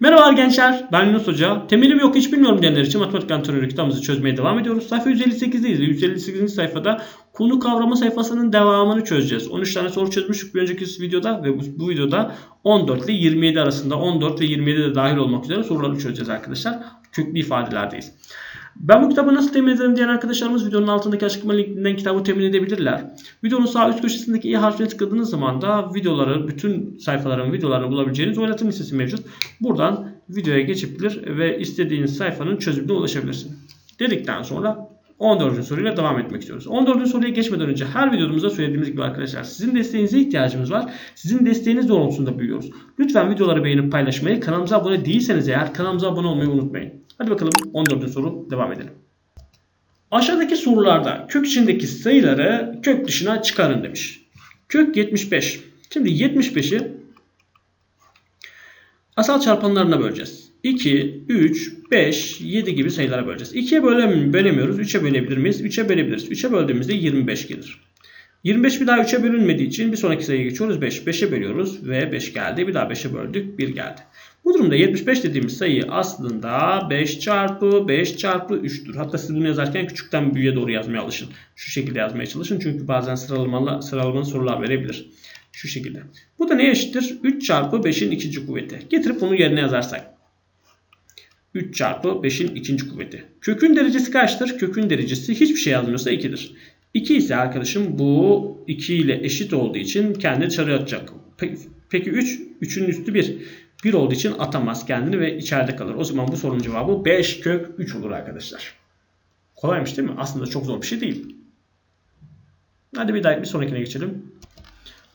Merhabalar gençler, ben Yunus Hoca. Temelim yok hiç bilmiyorum diyenler için matematik antrenörü kitabımızı çözmeye devam ediyoruz. Sayfa 158'deyiz. 158. sayfada konu kavrama sayfasının devamını çözeceğiz. 13 tane soru çözmüştük bir önceki videoda ve bu, bu videoda 14 ile 27 arasında 14 ve 27 de dahil olmak üzere soruları çözeceğiz arkadaşlar. Köklü ifadelerdeyiz. Ben bu kitabı nasıl temin ederim diyen arkadaşlarımız videonun altındaki açıklama linkinden kitabı temin edebilirler. Videonun sağ üst köşesindeki i harfine tıkladığınız zaman da videoları, bütün sayfaların videolarını bulabileceğiniz oynatım listesi mevcut. Buradan videoya geçebilir ve istediğiniz sayfanın çözümüne ulaşabilirsin. Dedikten sonra 14. soruyla devam etmek istiyoruz. 14. soruya geçmeden önce her videomuzda söylediğimiz gibi arkadaşlar sizin desteğinize ihtiyacımız var. Sizin desteğiniz doğrultusunda büyüyoruz. Lütfen videoları beğenip paylaşmayı, kanalımıza abone değilseniz eğer kanalımıza abone olmayı unutmayın. Hadi bakalım 14. soru devam edelim. Aşağıdaki sorularda kök içindeki sayıları kök dışına çıkarın demiş. Kök 75. Şimdi 75'i asal çarpanlarına böleceğiz. 2, 3, 5, 7 gibi sayılara böleceğiz. 2'ye bölem bölemiyoruz. 3'e bölebilir miyiz? 3'e bölebiliriz. 3'e böldüğümüzde 25 gelir. 25 bir daha 3'e bölünmediği için bir sonraki sayıya geçiyoruz. 5. 5'e bölüyoruz ve 5 geldi. Bir daha 5'e böldük. 1 geldi. Bu durumda 75 dediğimiz sayı aslında 5 çarpı 5 çarpı 3'tür. Hatta siz bunu yazarken küçükten büyüğe doğru yazmaya alışın. Şu şekilde yazmaya çalışın. Çünkü bazen sıralamalı, sıralamalı sorular verebilir. Şu şekilde. Bu da neye eşittir? 3 çarpı 5'in ikinci kuvveti. Getirip bunu yerine yazarsak. 3 çarpı 5'in ikinci kuvveti. Kökün derecesi kaçtır? Kökün derecesi hiçbir şey yazmıyorsa 2'dir. 2 ise arkadaşım bu 2 ile eşit olduğu için kendini dışarı atacak. Peki 3? 3'ün üstü 1. 1 olduğu için atamaz kendini ve içeride kalır. O zaman bu sorunun cevabı 5 kök 3 olur arkadaşlar. Kolaymış değil mi? Aslında çok zor bir şey değil. Hadi bir daha bir sonrakine geçelim.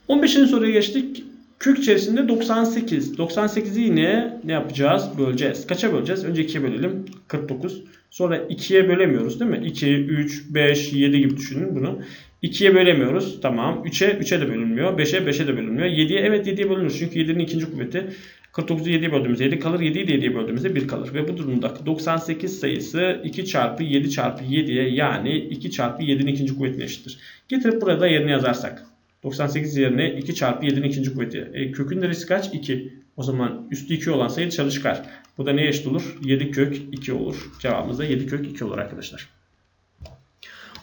15. soruya geçtik. Kök içerisinde 98. 98'i yine ne yapacağız? Böleceğiz. Kaça böleceğiz? Önce 2'ye bölelim. 49. Sonra 2'ye bölemiyoruz değil mi? 2, 3, 5, 7 gibi düşünün bunu. 2'ye bölemiyoruz. Tamam. 3'e 3'e de bölünmüyor. 5'e 5'e de bölünmüyor. 7'ye evet 7'ye bölünür. Çünkü 7'nin ikinci kuvveti 49'u 7'ye böldüğümüzde 7 kalır. 7'yi de 7'ye böldüğümüzde 1 kalır. Ve bu durumda 98 sayısı 2 çarpı 7 çarpı 7'ye yani 2 çarpı 7'nin ikinci kuvvetine eşittir. Getirip burada yerine yazarsak. 98 yerine 2 çarpı 7'nin ikinci kuvveti. E, kökün derisi kaç? 2. O zaman üstü 2 olan sayı dışarı çıkar. Bu da neye eşit olur? 7 kök 2 olur. Cevabımız da 7 kök 2 olur arkadaşlar.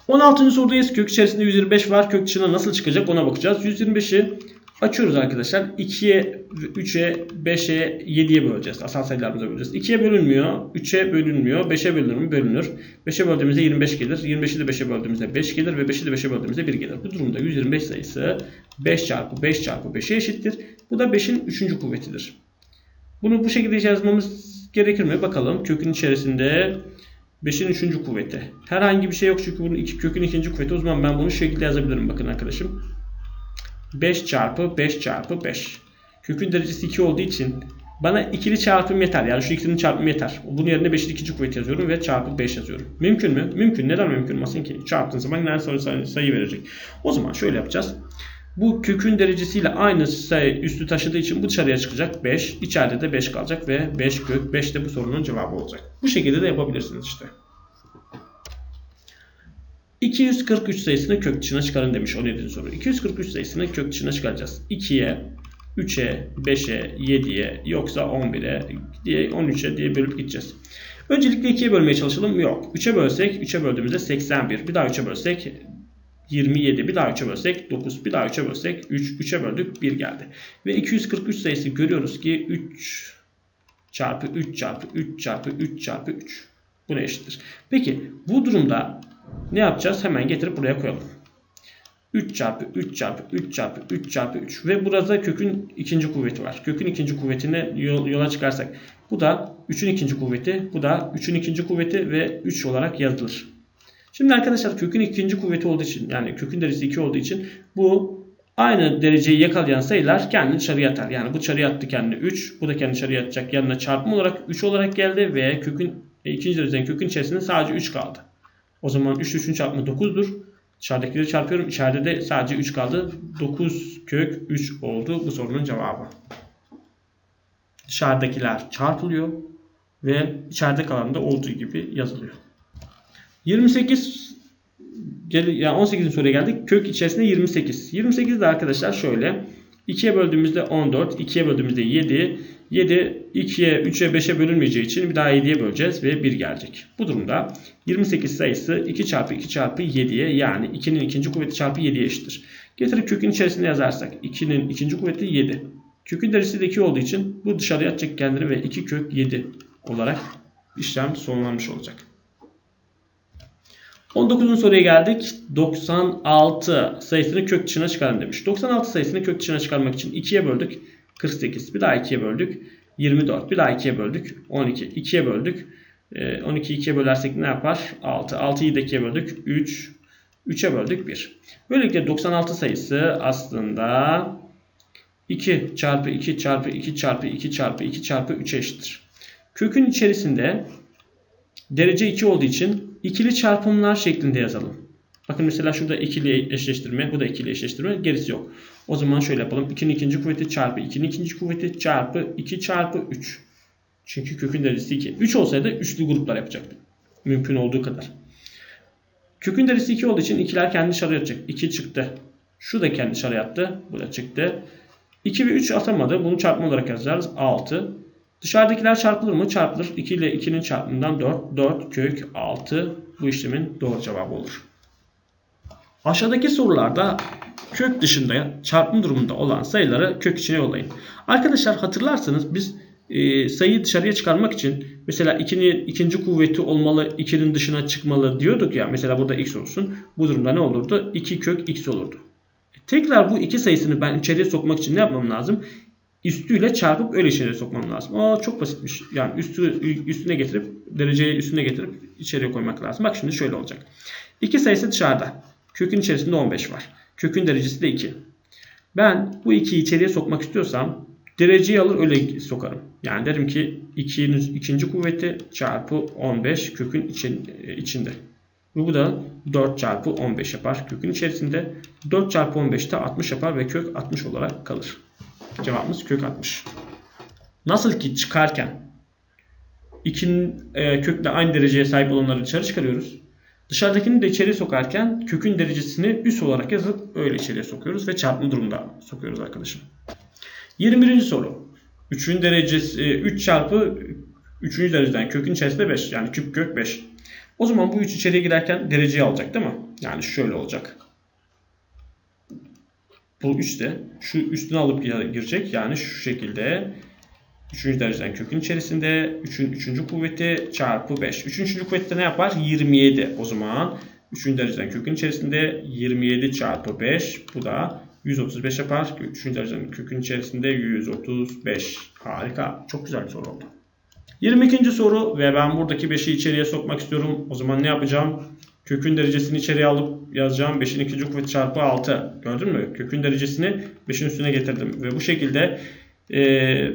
16. sorudayız. Kök içerisinde 125 var. Kök dışına nasıl çıkacak ona bakacağız. 125'i açıyoruz arkadaşlar. 2'ye, 3'e, 5'e, 7'ye böleceğiz. Asal sayılarımıza böleceğiz. 2'ye bölünmüyor. 3'e bölünmüyor. 5'e bölünür mü? Bölünür. 5'e böldüğümüzde 25 gelir. 25'i de 5'e böldüğümüzde 5 gelir ve 5'i de 5'e böldüğümüzde 1 gelir. Bu durumda 125 sayısı 5 çarpı 5 çarpı 5'e eşittir. Bu da 5'in 3. kuvvetidir. Bunu bu şekilde yazmamız gerekir mi? Bakalım. Kökün içerisinde 5'in 3. kuvveti. Herhangi bir şey yok çünkü bunun iki, kökün 2. kuvveti. O zaman ben bunu şu şekilde yazabilirim. Bakın arkadaşım. 5 çarpı 5 çarpı 5. Kökün derecesi 2 olduğu için bana ikili çarpım yeter. Yani şu ikisinin çarpımı yeter. Bunun yerine 5'in ikinci kuvveti yazıyorum ve çarpı 5 yazıyorum. Mümkün mü? Mümkün. Neden mümkün olmasın ki? Çarptığın zaman nerede sayı, sayı verecek. O zaman şöyle yapacağız. Bu kökün derecesiyle aynı sayı üstü taşıdığı için bu dışarıya çıkacak 5. İçeride de 5 kalacak ve 5 kök 5 de bu sorunun cevabı olacak. Bu şekilde de yapabilirsiniz işte. 243 sayısını kök dışına çıkarın demiş 17. soru. 243 sayısını kök dışına çıkaracağız. 2'ye, 3'e, 5'e, 7'ye yoksa 11'e diye 13'e diye bölüp gideceğiz. Öncelikle 2'ye bölmeye çalışalım. Yok. 3'e bölsek 3'e böldüğümüzde 81. Bir daha 3'e bölsek 27. Bir daha 3'e bölsek 9. Bir daha 3'e bölsek 3. 3'e böldük 1 geldi. Ve 243 sayısı görüyoruz ki 3 çarpı 3 çarpı 3 çarpı 3 çarpı 3. Buna eşittir. Peki bu durumda ne yapacağız? Hemen getirip buraya koyalım. 3 çarpı 3 çarpı 3 çarpı 3 çarpı 3 ve burada kökün ikinci kuvveti var. Kökün ikinci kuvvetine yola çıkarsak bu da 3'ün ikinci kuvveti, bu da 3'ün ikinci kuvveti ve 3 olarak yazılır. Şimdi arkadaşlar kökün ikinci kuvveti olduğu için yani kökün derecesi 2 olduğu için bu aynı dereceyi yakalayan sayılar kendini dışarıya atar. Yani bu dışarıya attı kendini 3, bu da kendini dışarıya atacak yanına çarpım olarak 3 olarak geldi ve kökün ikinci dereceden kökün içerisinde sadece 3 kaldı. O zaman 3 3'ün çarpımı 9'dur. Dışarıdakileri çarpıyorum. İçeride de sadece 3 kaldı. 9 kök 3 oldu bu sorunun cevabı. Dışarıdakiler çarpılıyor ve içeride kalan da olduğu gibi yazılıyor. 28 yani 18. soruya geldik. Kök içerisinde 28. 28 de arkadaşlar şöyle. 2'ye böldüğümüzde 14, 2'ye böldüğümüzde 7, 7 2'ye 3'e 5'e bölünmeyeceği için bir daha 7'ye böleceğiz ve 1 gelecek. Bu durumda 28 sayısı 2 çarpı 2 çarpı 7'ye yani 2'nin ikinci kuvveti çarpı 7'ye eşittir. Getirip kökün içerisinde yazarsak 2'nin ikinci kuvveti 7. Kökün derecesi de 2 olduğu için bu dışarıya atacak kendini ve 2 kök 7 olarak işlem sonlanmış olacak. 19. soruya geldik. 96 sayısını kök dışına çıkarın demiş. 96 sayısını kök dışına çıkarmak için 2'ye böldük. 48. Bir daha 2'ye böldük. 24. Bir daha 2'ye böldük. 12. 2'ye böldük. 12'yi 2'ye bölersek ne yapar? 6. 6'yı da 2'ye böldük. 3. 3'e böldük 1. Böylelikle 96 sayısı aslında 2 çarpı 2 çarpı 2 çarpı 2 çarpı 2 çarpı 3 eşittir. Kökün içerisinde derece 2 olduğu için ikili çarpımlar şeklinde yazalım. Bakın mesela şurada ikili eşleştirme, bu da ikili eşleştirme, gerisi yok. O zaman şöyle yapalım. 2'nin ikinci kuvveti çarpı 2'nin ikinci kuvveti çarpı 2 çarpı 3. Çünkü kökün derecesi 2. 3 olsaydı üçlü gruplar yapacaktım. Mümkün olduğu kadar. Kökün derecesi 2 olduğu için ikiler kendi dışarı atacak. 2 çıktı. Şu da kendi dışarı attı. Bu da çıktı. 2 ve 3 atamadı. Bunu çarpma olarak yazacağız. 6. Dışarıdakiler çarpılır mı? Çarpılır. 2 ile 2'nin çarpımından 4. 4 kök 6 bu işlemin doğru cevabı olur. Aşağıdaki sorularda kök dışında çarpım durumunda olan sayıları kök içine yollayın. Arkadaşlar hatırlarsanız biz e, sayıyı dışarıya çıkarmak için mesela 2'nin ikinci kuvveti olmalı, 2'nin dışına çıkmalı diyorduk ya. Mesela burada x olsun. Bu durumda ne olurdu? 2 kök x olurdu. Tekrar bu iki sayısını ben içeriye sokmak için ne yapmam lazım? Üstüyle çarpıp öyle içeriye sokmam lazım. Aa çok basitmiş. Yani üstü üstüne getirip dereceyi üstüne getirip içeriye koymak lazım. Bak şimdi şöyle olacak. İki sayısı dışarıda. Kökün içerisinde 15 var. Kökün derecesi de 2. Ben bu 2'yi içeriye sokmak istiyorsam dereceyi alır öyle sokarım. Yani derim ki 2'nin ikinci kuvveti çarpı 15 kökün için, içinde. Bu da 4 çarpı 15 yapar kökün içerisinde. 4 çarpı 15 de 60 yapar ve kök 60 olarak kalır. Cevabımız kök 60. Nasıl ki çıkarken 2'nin e, kökle aynı dereceye sahip olanları dışarı çıkarıyoruz. Dışarıdakini de içeri sokarken kökün derecesini üst olarak yazıp öyle içeriye sokuyoruz ve çarpma durumda sokuyoruz arkadaşım. 21. soru. 3'ün derecesi 3 çarpı 3. dereceden kökün içerisinde 5 yani küp kök 5. O zaman bu 3 içeriye girerken dereceyi alacak değil mi? Yani şöyle olacak. Bu 3 de şu üstüne alıp girecek. Yani şu şekilde 3. dereceden kökün içerisinde 3'ün 3. kuvveti çarpı 5. 3. kuvvette ne yapar? 27. O zaman 3. dereceden kökün içerisinde 27 çarpı 5. Bu da 135 yapar. 3. dereceden kökün içerisinde 135. Harika. Çok güzel bir soru oldu. 22. soru ve ben buradaki 5'i içeriye sokmak istiyorum. O zaman ne yapacağım? Kökün derecesini içeriye alıp yazacağım. 5'in ikinci kuvveti çarpı 6. Gördün mü? Kökün derecesini 5'in üstüne getirdim. Ve bu şekilde e,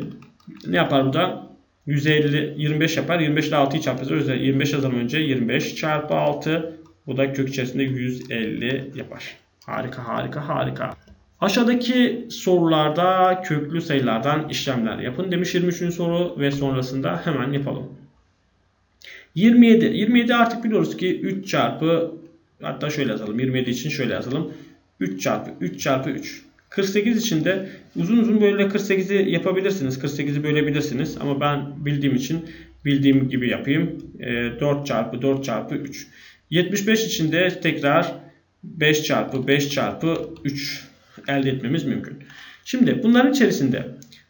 ne yapar bu da? 150, 25 yapar. 25 ile 6'yı çarparız. O yüzden 25 yazalım önce. 25 çarpı 6. Bu da kök içerisinde 150 yapar. Harika harika harika. Aşağıdaki sorularda köklü sayılardan işlemler yapın demiş 23. soru ve sonrasında hemen yapalım. 27. 27 artık biliyoruz ki 3 çarpı hatta şöyle yazalım. 27 için şöyle yazalım. 3 çarpı 3 çarpı 3. 48 için de uzun uzun böyle 48'i yapabilirsiniz. 48'i bölebilirsiniz. Ama ben bildiğim için bildiğim gibi yapayım. 4 çarpı 4 çarpı 3. 75 için de tekrar 5 çarpı 5 çarpı 3 elde etmemiz mümkün. Şimdi bunların içerisinde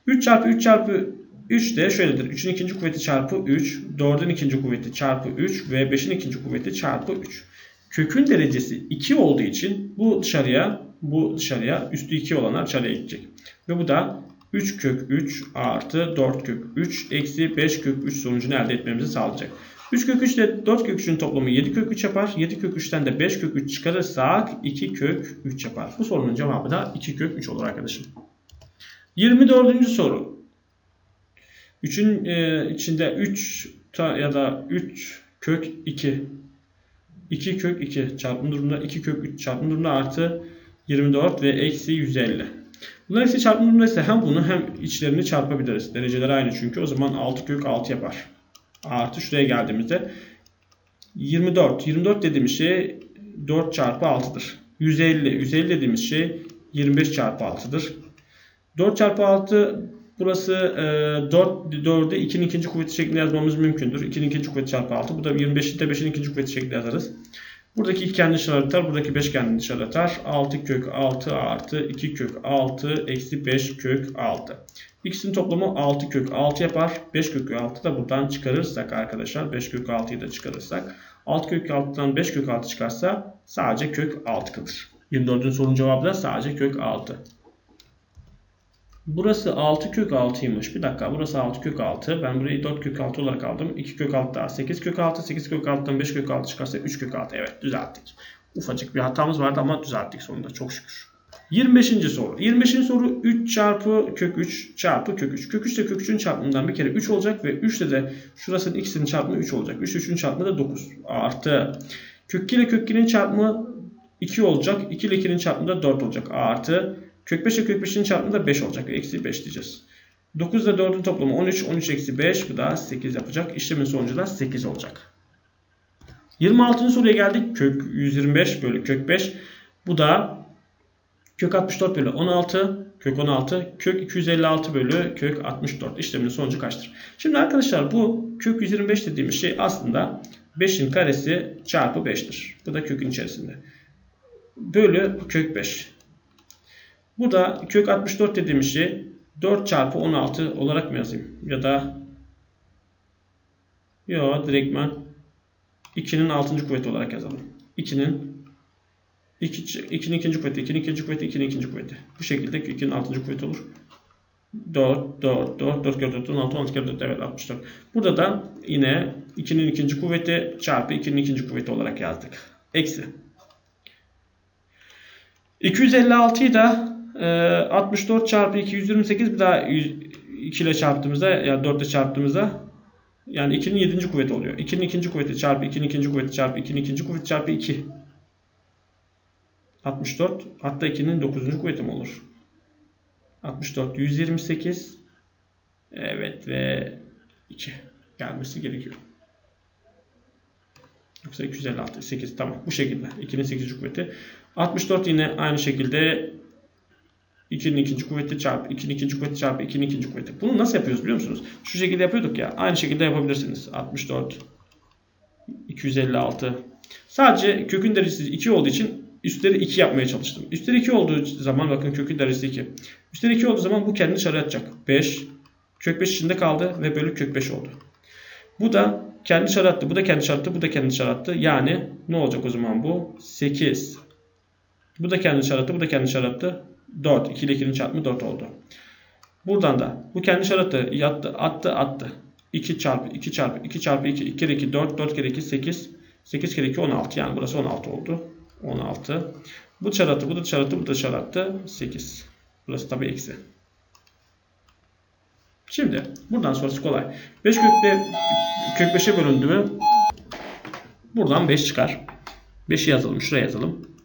3 çarpı 3 çarpı 3 de şöyledir. 3'ün ikinci kuvveti çarpı 3, 4'ün ikinci kuvveti çarpı 3 ve 5'in ikinci kuvveti çarpı 3. Kökün derecesi 2 olduğu için bu dışarıya, bu dışarıya üstü 2 olanlar dışarıya gidecek. Ve bu da 3 kök 3 artı 4 kök 3 eksi 5 kök 3 sonucunu elde etmemizi sağlayacak. 3 kök 3 ile 4 kök 3'ün toplamı 7 kök 3 yapar. 7 kök 3'ten de 5 kök 3 çıkarırsak 2 kök 3 yapar. Bu sorunun cevabı da 2 kök 3 olur arkadaşım. 24. soru. 3'ün e, içinde 3 ya da 3 kök 2 2 kök 2 çarpım durumunda 2 kök 3 çarpım durumunda artı 24 ve eksi 150. Bunlar ise çarpım durumunda ise hem bunu hem içlerini çarpabiliriz. Dereceler aynı çünkü o zaman 6 kök 6 yapar. Artı şuraya geldiğimizde 24. 24 dediğimiz şey 4 çarpı 6'dır. 150. 150 dediğimiz şey 25 çarpı 6'dır. 4 çarpı 6 Burası e, 4, 4'ü 2'nin ikinci kuvveti şeklinde yazmamız mümkündür. 2'nin ikinci kuvveti çarpı 6. Bu da 25'i de 5'in ikinci kuvveti şeklinde yazarız. Buradaki 2 kendini dışarı atar. Buradaki 5 kendini dışarı atar. 6 kök 6 artı 2 kök 6 eksi 5 kök 6. İkisinin toplamı 6 kök 6 yapar. 5 kök 6 da buradan çıkarırsak arkadaşlar 5 kök 6'yı da çıkarırsak 6 kök 6'dan 5 kök 6 çıkarsa sadece kök 6 kalır. 24'ün sorunun cevabı da sadece kök 6. Burası 6 kök 6'ymış. Bir dakika burası 6 kök 6. Ben burayı 4 kök 6 olarak aldım. 2 kök 6 daha 8 kök 6. 8 kök 6'dan 5 kök 6 çıkarsa 3 kök 6. Evet düzelttik. Ufacık bir hatamız vardı ama düzelttik sonunda çok şükür. 25. soru. 25. soru 3 çarpı kök 3 çarpı kök 3. Kök 3 ile kök 3'ün çarpımından bir kere 3 olacak ve 3 ile de şurasının ikisinin çarpımı 3 olacak. 3 3'ün çarpımı da 9 artı kök 2 ile kök 2'nin çarpımı 2 olacak. 2 ile 2'nin çarpımı da 4 olacak. Artı kök 5 ile kök 5'in çarpımı da 5 olacak. Eksi 5 diyeceğiz. 9 ile 4'ün toplamı 13. 13 eksi 5 bu da 8 yapacak. İşlemin sonucu da 8 olacak. 26. soruya geldik. Kök 125 bölü kök 5. Bu da kök 64 bölü 16. Kök 16. Kök 256 bölü kök 64. İşlemin sonucu kaçtır? Şimdi arkadaşlar bu kök 125 dediğimiz şey aslında 5'in karesi çarpı 5'tir. Bu da kökün içerisinde. Bölü kök 5. Bu da kök 64 dediğimiz şey 4 çarpı 16 olarak mı yazayım? Ya da Yo direktmen 2'nin 6. kuvveti olarak yazalım. 2'nin 2, 2'nin ikinci kuvveti, 2'nin ikinci kuvveti, 2'nin ikinci kuvveti. Bu şekilde 2'nin 6. kuvveti olur. 4, 4, 4, 4 kere 4, 16, 16 kere 4, evet 64. Burada da yine 2'nin ikinci kuvveti çarpı 2'nin ikinci kuvveti olarak yazdık. Eksi. 256'yı da 64 çarpı 228 bir daha 2 ile çarptığımızda ya yani 4 ile çarptığımızda yani 2'nin 7. kuvveti oluyor. 2'nin ikinci kuvveti çarpı 2'nin ikinci kuvveti çarpı 2'nin ikinci kuvveti çarpı 2. 64 hatta 2'nin 9. kuvveti mi olur? 64 128 evet ve 2 gelmesi gerekiyor. Yoksa 256 8 tamam bu şekilde 2'nin 8. kuvveti. 64 yine aynı şekilde 2'nin ikinci kuvveti çarpı 2'nin ikinci kuvveti çarpı 2'nin ikinci kuvveti. Bunu nasıl yapıyoruz biliyor musunuz? Şu şekilde yapıyorduk ya. Aynı şekilde yapabilirsiniz. 64 256 Sadece kökün derecesi 2 olduğu için üstleri 2 yapmaya çalıştım. Üstleri 2 olduğu zaman bakın kökün derecesi 2. Üstleri 2 olduğu zaman bu kendini dışarı atacak. 5 kök 5 içinde kaldı ve bölü kök 5 oldu. Bu da kendi dışarı attı. Bu da kendi dışarı attı. Bu da kendi dışarı attı. Yani ne olacak o zaman bu? 8. Bu da kendi dışarı attı. Bu da kendi dışarı attı. 4. 2 ile 2'nin çarpımı 4 oldu. Buradan da bu kendi şaratı yattı, attı, attı. 2 çarpı 2 çarpı 2 çarpı 2, 2 kere 2 4, 4 kere 2 8, 8 kere 2 16. Yani burası 16 oldu. 16. Bu çaratı, bu da çaratı, bu da çaratı 8. Burası tabi eksi. Şimdi buradan sonrası kolay. 5 kökte kök 5'e bölündü mü? Buradan 5 çıkar. 5'i yazalım. Şuraya yazalım.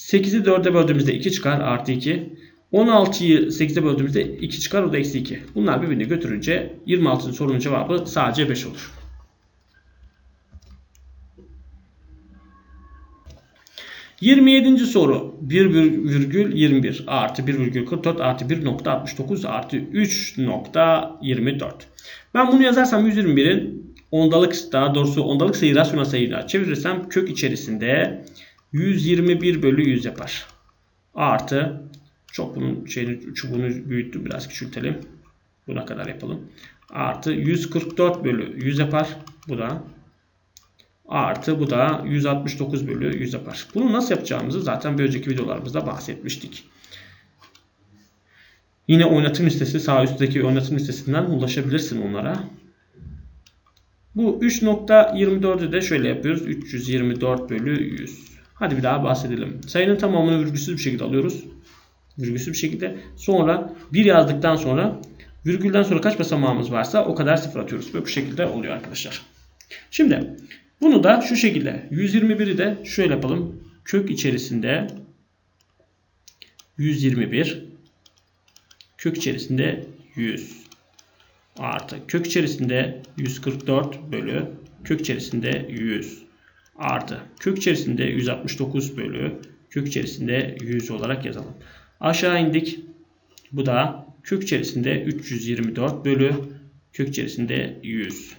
8'i 4'e böldüğümüzde 2 çıkar. Artı 2. 16'yı 8'e böldüğümüzde 2 çıkar. O da eksi 2. Bunlar birbirini götürünce 26. sorunun cevabı sadece 5 olur. Yirmi soru 1,21 artı 1,44 artı 1,69 artı 3,24. Ben bunu yazarsam 121'in ondalık daha doğrusu ondalık sayı rasyonel sayıyla çevirirsem kök içerisinde 121 bölü 100 yapar. Artı çok bunun şeyini, çubuğunu büyüttüm biraz küçültelim. Buna kadar yapalım. Artı 144 bölü 100 yapar. Bu da artı bu da 169 bölü 100 yapar. Bunu nasıl yapacağımızı zaten bir önceki videolarımızda bahsetmiştik. Yine oynatım listesi sağ üstteki oynatım listesinden ulaşabilirsin onlara. Bu 3.24'ü de şöyle yapıyoruz. 324 bölü 100. Hadi bir daha bahsedelim. Sayının tamamını virgülsüz bir şekilde alıyoruz. Virgülsüz bir şekilde. Sonra 1 yazdıktan sonra virgülden sonra kaç basamağımız varsa o kadar sıfır atıyoruz. Ve bu şekilde oluyor arkadaşlar. Şimdi bunu da şu şekilde 121'i de şöyle yapalım. Kök içerisinde 121 kök içerisinde 100 artı kök içerisinde 144 bölü kök içerisinde 100 artı kök içerisinde 169 bölü kök içerisinde 100 olarak yazalım. Aşağı indik. Bu da kök içerisinde 324 bölü kök içerisinde 100.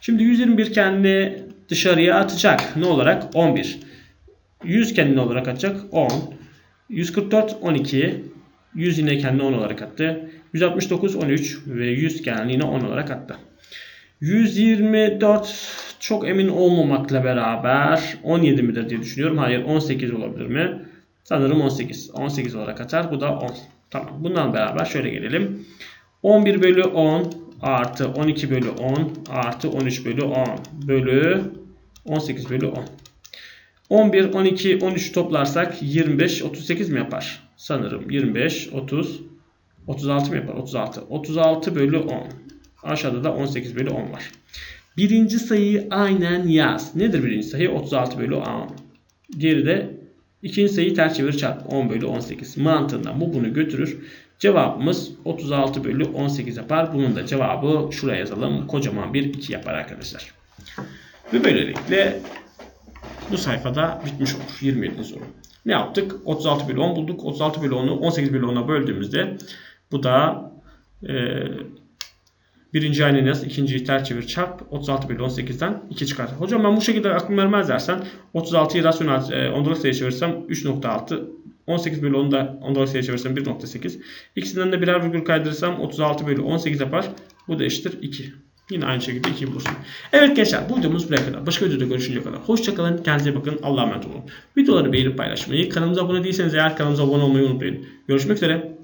Şimdi 121 kendini dışarıya atacak. Ne olarak? 11. 100 kendini olarak atacak. 10. 144 12. 100 yine kendini 10 olarak attı. 169 13 ve 100 kendini yine 10 olarak attı. 124 çok emin olmamakla beraber 17 midir diye düşünüyorum. Hayır 18 olabilir mi? Sanırım 18. 18 olarak atar. Bu da 10. Tamam. Bundan beraber şöyle gelelim. 11 bölü 10 artı 12 bölü 10 artı 13 bölü 10 bölü 18 bölü 10. 11, 12, 13 toplarsak 25, 38 mi yapar? Sanırım 25, 30, 36 mı yapar? 36. 36 bölü 10. Aşağıda da 18 bölü 10 var. Birinci sayıyı aynen yaz. Nedir birinci sayı? 36 bölü 10. Diğeri de ikinci sayıyı ters çevir çarp. 10 bölü 18. Mantığından bu bunu götürür. Cevabımız 36 bölü 18 yapar. Bunun da cevabı şuraya yazalım. Kocaman bir 2 yapar arkadaşlar. Ve böylelikle bu sayfada bitmiş olur. 27. soru. Ne yaptık? 36 bölü 10 bulduk. 36 bölü 10'u 18 bölü 10'a böldüğümüzde bu da e, birinci aynı yaz, ikinciyi ters çevir çarp 36 bölü 18'den 2 çıkar. Hocam ben bu şekilde aklım vermez dersen 36'yı rasyonel e, ondalık sayı çevirirsem 3.6 18 bölü 10'u da ondalık sayı çevirirsem 1.8 İkisinden de birer virgül kaydırırsam 36 bölü 18 yapar. Bu da eşittir 2. Yine aynı şekilde 2 bulursun. Evet gençler bu videomuz buraya kadar. Başka videoda görüşünceye kadar. Hoşçakalın. Kendinize bakın. Allah'a emanet olun. Videoları beğenip paylaşmayı, kanalımıza abone değilseniz eğer kanalımıza abone olmayı unutmayın. Görüşmek üzere.